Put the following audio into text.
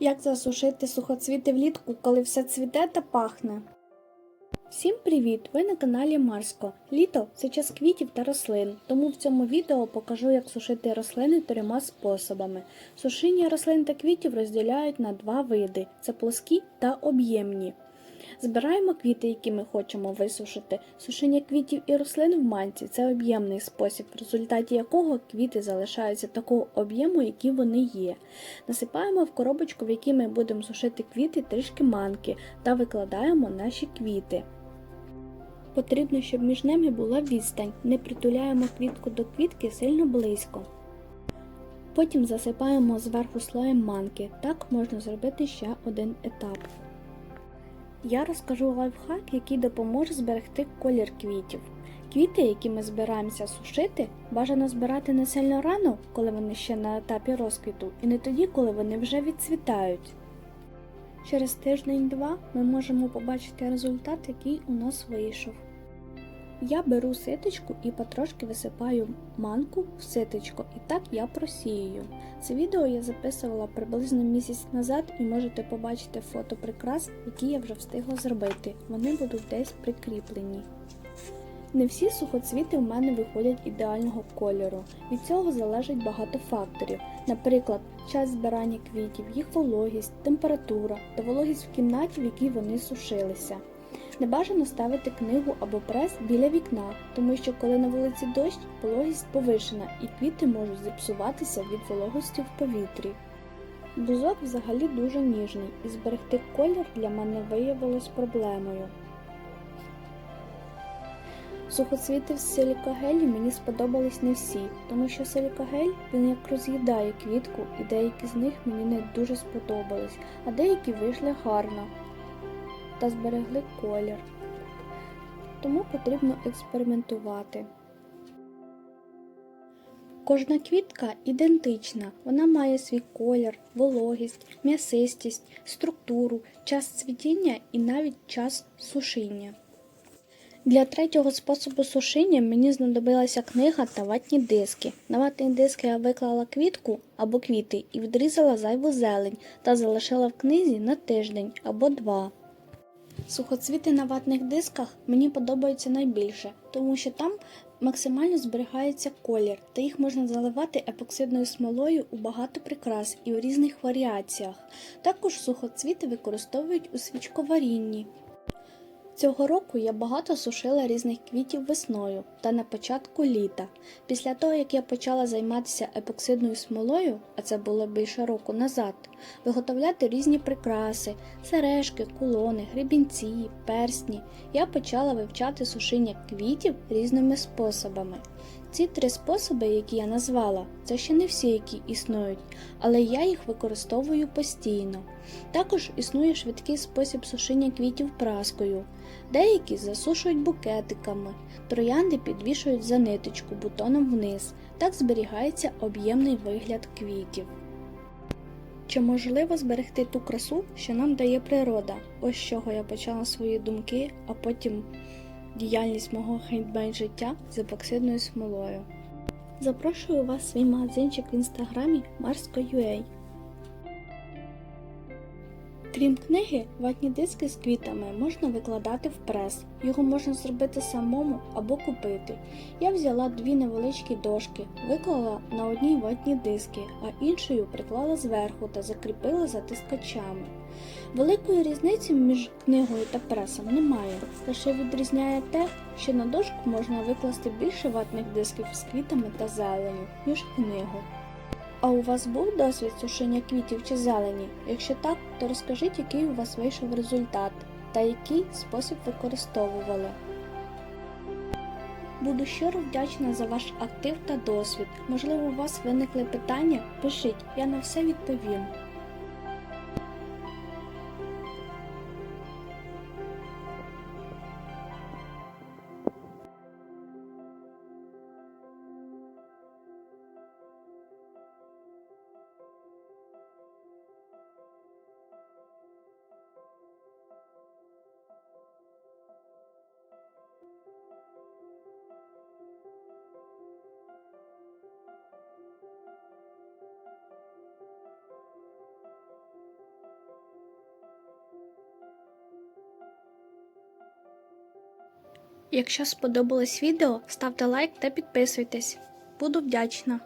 Як засушити сухоцвіти влітку, коли все цвіте та пахне? Всім привіт! Ви на каналі Марско. Літо це час квітів та рослин, тому в цьому відео покажу, як сушити рослини трьома способами. Сушіння рослин та квітів розділяють на два види: це плоскі та об'ємні. Збираємо квіти, які ми хочемо висушити. Сушіння квітів і рослин в манці це об'ємний спосіб, в результаті якого квіти залишаються такого об'єму, які вони є. Насипаємо в коробочку, в якій ми будемо сушити квіти, трішки манки та викладаємо наші квіти. Потрібно, щоб між ними була відстань, не притуляємо квітку до квітки сильно близько. Потім засипаємо зверху слоєм манки. Так можна зробити ще один етап. Я розкажу лайфхак, який допоможе зберегти колір квітів. Квіти, які ми збираємося сушити, бажано збирати не сильно рано, коли вони ще на етапі розквіту, і не тоді, коли вони вже відцвітають. Через тиждень-два ми можемо побачити результат, який у нас вийшов. Я беру ситочку і потрошки висипаю манку в ситочко, і так я просіюю. Це відео я записувала приблизно місяць назад і можете побачити фото прикрас, які я вже встигла зробити. Вони будуть десь прикріплені. Не всі сухоцвіти в мене виходять ідеального кольору. Від цього залежить багато факторів, наприклад, час збирання квітів, їх вологість, температура та вологість в кімнаті, в якій вони сушилися. Не бажано ставити книгу або прес біля вікна, тому що коли на вулиці дощ, вологість повишена і квіти можуть зіпсуватися від вологості в повітрі. Бузок взагалі дуже ніжний, і зберегти колір для мене виявилось проблемою. Сухоцвіти в силікагелі мені сподобались не всі, тому що силікагель він як роз'їдає квітку, і деякі з них мені не дуже сподобались, а деякі вийшли гарно та зберегли колір. Тому потрібно експериментувати. Кожна квітка ідентична, вона має свій колір, вологість, м'ясистість, структуру, час цвітіння і навіть час сушіння. Для третього способу сушіння мені знадобилася книга та ватні диски. На ватні диски я виклала квітку або квіти і відрізала зайву зелень та залишила в книзі на тиждень або два. Сухоцвіти на ватних дисках мені подобаються найбільше, тому що там максимально зберігається колір, та їх можна заливати епоксидною смолою у багато прикрас і у різних варіаціях. Також сухоцвіти використовують у свічковарінні. Цього року я багато сушила різних квітів весною та на початку літа. Після того, як я почала займатися епоксидною смолою, а це було більше року назад, виготовляти різні прикраси, сережки, кулони, гребінці, персні, я почала вивчати сушіння квітів різними способами. Ці три способи, які я назвала, це ще не всі, які існують, але я їх використовую постійно. Також існує швидкий спосіб сушіння квітів праскою. Деякі засушують букетиками, троянди підвішують за ниточку бутоном вниз. Так зберігається об'ємний вигляд квітів. Чи можливо зберегти ту красу, що нам дає природа? Ось з чого я почала свої думки, а потім діяльність мого хендмейд життя з епоксидною смолою. Запрошую вас в свій магазинчик в інстаграмі Marsko.ua. Крім книги, ватні диски з квітами можна викладати в прес. Його можна зробити самому або купити. Я взяла дві невеличкі дошки, виклала на одній ватні диски, а іншою приклала зверху та закріпила затискачами. Великої різниці між книгою та пресом немає, лише відрізняє те, що на дошку можна викласти більше ватних дисків з квітами та зеленю, ніж книгу. А у вас був досвід сушення квітів чи зелені? Якщо так, то розкажіть, який у вас вийшов результат та який спосіб використовували. Буду щиро вдячна за ваш актив та досвід. Можливо, у вас виникли питання? Пишіть, я на все відповім. Якщо сподобалось відео, ставте лайк та підписуйтесь. Буду вдячна.